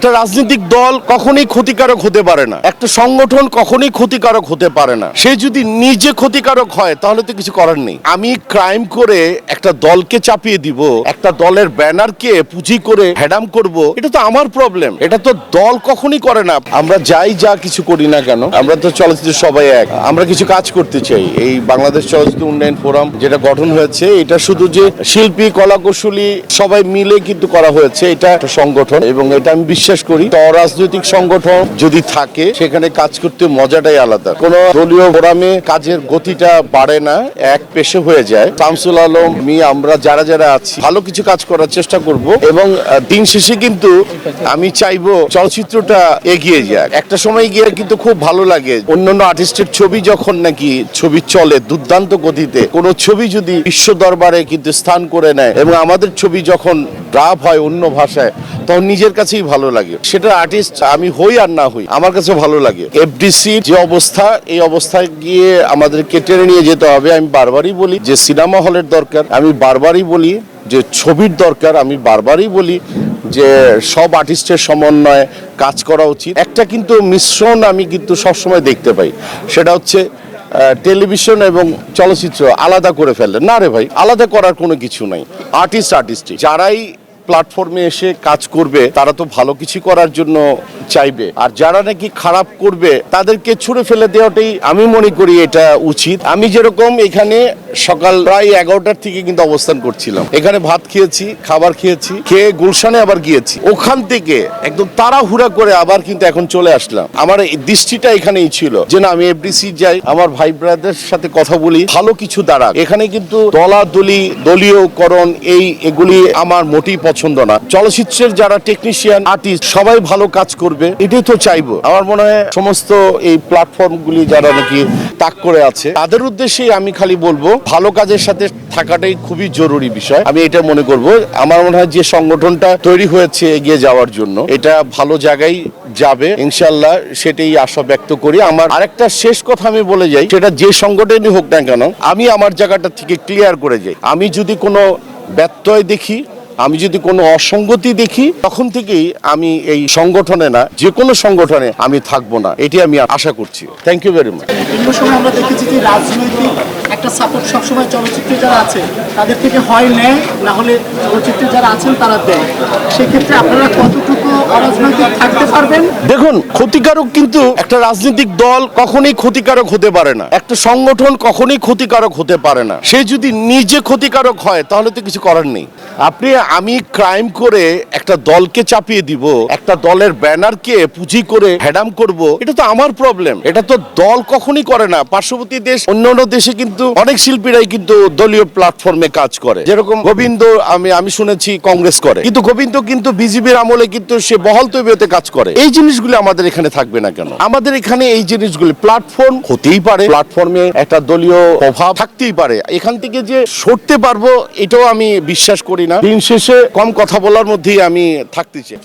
একটা রাজনৈতিক দল কখনোই ক্ষতিকারক হতে পারে না। একটা সংগঠন কখনোই ক্ষতিকারক হতে পারে না। সে যদি নিজে ক্ষতিকারক হয়, তাহলে তো কিছু করার নেই। আমি ক্রাইম করে একটা দলকে চাপিয়ে দিব, একটা দলের ব্যানারকে পুঁজি করে হ্যাডাম করব, এটা তো আমার প্রবলেম এটা তো দল কখনই করে না। আমরা যাই যা কিছু করি না কেন, আমরা তো চলচ্চিত্র সবাই এক। আমরা কিছু কাজ করতে চাই। এই বাংলাদেশ চলচ্চিত্র উন্নয়ন ফোরাম যেটা গঠন হয়েছে, এটা শুধু যে শিল্পী কলাকুশলী সবাই মিলে কিন্তু করা হয়েছে, এটা একটা সংগঠন এবং এটা আমি বিশ্বাস করি। অরাজনৈতিক সংগঠন যদি থাকে, সেখানে কাজ করতে মজাটাই আলাদা। কোন দলীয় ফোরামে কাজের গতিটা বাড়ে না, এক পেশে হয়ে যায়। শামসুল আলম, মি, আমরা যারা যারা আছি, ভালো কিছু কাজ করার চেষ্টা করব এবং দিন শেষে কিন্তু আমি চাইব চলচ্চিত্রটা এগিয়ে যাক। একটা সময় গিয়ে কিন্তু খুব ভালো লাগে। অন্যান্য আর্টিস্টের ছবি যখন নাকি ছবি চলে দুর্দান্ত গতিতে, কোন ছবি যদি বিশ্ব দরবারে কিন্তু স্থান করে নেয় এবং আমাদের ছবি যখন ড্রাফ হয় অন্য ভাষায় তখন নিজের কাছেই ভালো লাগে। সেটা আর্টিস্ট আমি হই আর না হই, আমার কাছে ভালো লাগে। এফডিসি যে অবস্থা, এই অবস্থায় গিয়ে আমাদেরকে টেনে নিয়ে যেতে হবে, আমি বারবারই বলি যে সিনেমা হলের দরকার। আমি বারবারই বলি যে ছবির দরকার, আমি বারবারই বলি যে সব আর্টিস্টের সমন্বয়ে কাজ করা উচিত। একটা কিন্তু মিশ্রণ আমি কিন্তু সবসময় দেখতে পাই। সেটা হচ্ছে টেলিভিশন এবং চলচ্চিত্র আলাদা করে ফেলে না রে ভাই, আলাদা করার কোনো কিছু নাই। আর্টিস্ট আর্টিস্টই যারাই প্ল্যাটফর্মে এসে কাজ করবে, তারা তো ভালো কিছু করার জন্য চাইবে। আর যারা নাকি খারাপ করবে, তাদেরকে ছুড়ে ফেলে দেওয়াটাই আমি মনে করি এটা উচিত। আমি যেরকম এখানে সকাল প্রায় এগারোটার থেকে কিন্তু অবস্থান করছিলাম। এখানে ভাত খেয়েছি, খাবার খেয়েছি, খেয়ে গুলশানে আবার গিয়েছি। ওখান থেকে একদম তাড়াহুড়া করে আবার কিন্তু এখন চলে আসলাম। আমার দৃষ্টিটা এখানেই ছিল যে না, আমি এফডিসি যাই, আমার ভাই ব্রাদের সাথে কথা বলি, ভালো কিছু দাঁড়াক। এখানে কিন্তু দলাদলি, দলীয়করণ, এই এগুলি আমার মোটেই পছন্দ না। চলচ্চিত্রের যারা টেকনিশিয়ান আর্টিস্ট সবাই ভালো কাজ করবে, এটাই তো চাইব। আমার মনে হয় সমস্ত এই প্ল্যাটফর্ম গুলি যারা নাকি তাক করে আছে, তাদের উদ্দেশ্যেই আমি খালি বলব ভালো কাজের সাথে থাকাটাই খুবই জরুরি বিষয়। আমি এটা মনে করব, আমার মনে হয় যে সংগঠনটা তৈরি হয়েছে এগিয়ে যাওয়ার জন্য, এটা ভালো জায়গায় যাবে ইনশাল্লাহ সেটাই আশা ব্যক্ত করি। আমার আরেকটা শেষ কথা আমি বলে যাই, সেটা যে সংগঠনই হোক না কেন, আমি আমার জায়গাটা থেকে ক্লিয়ার করে যাই। আমি যদি কোনো ব্যত্যয় দেখি আমি যদি কোনো অসঙ্গতি দেখি, তখন থেকেই আমি এই সংগঠনে না, যে কোনো সংগঠনে আমি থাকব না। এটি আমি আশা করছি। থ্যাংক ইউ ভেরি মাচ আমরা দেখেছি যে রাজনৈতিক একটা সাপোর্ট সবসময় চলচ্চিত্রে যারা আছে, তাদের থেকে হয় নেয় না হলে চলচ্চিত্রে যারা আছেন, তারা দেয়। সেক্ষেত্রে আপনারা কতটুকু দেখুন, ক্ষতিকারক কিন্তু একটা রাজনৈতিক দল কখনোই ক্ষতিকারক হতে পারে না। একটা সংগঠন কখনোই ক্ষতিকারক হতে পারে না। সে যদি নিজে ক্ষতিকারক হয়, তাহলে তো কিছু করার নেই। আপনি, আমি ক্রাইম করে একটা দলকে চাপিয়ে দিব, একটা দলের ব্যানারকে পুঁজি করে হ্যাডাম করব, এটা তো আমার প্রবলেম এটা তো দল কখনই করে না। পার্শ্ববর্তী দেশ, অন্যান্য দেশে কিন্তু অনেক শিল্পীরাই কিন্তু দলীয় প্ল্যাটফর্মে কাজ করে। যেরকম গোবিন্দ, আমি আমি শুনেছি, কংগ্রেস করে। কিন্তু গোবিন্দ কিন্তু বিজেপির আমলে কিন্তু সে বহল তৈরিতে কাজ করে। এই জিনিসগুলি আমাদের এখানে থাকবে না কেন? আমাদের এখানে এই জিনিসগুলি প্ল্যাটফর্ম হতেই পারে প্ল্যাটফর্মে একটা দলীয় প্রভাব থাকতেই পারে। এখান থেকে যে সরতে পারব, এটাও আমি বিশ্বাস করি না। দিন শেষে কম কথা বলার মধ্যেই আমি থাকতে চাই।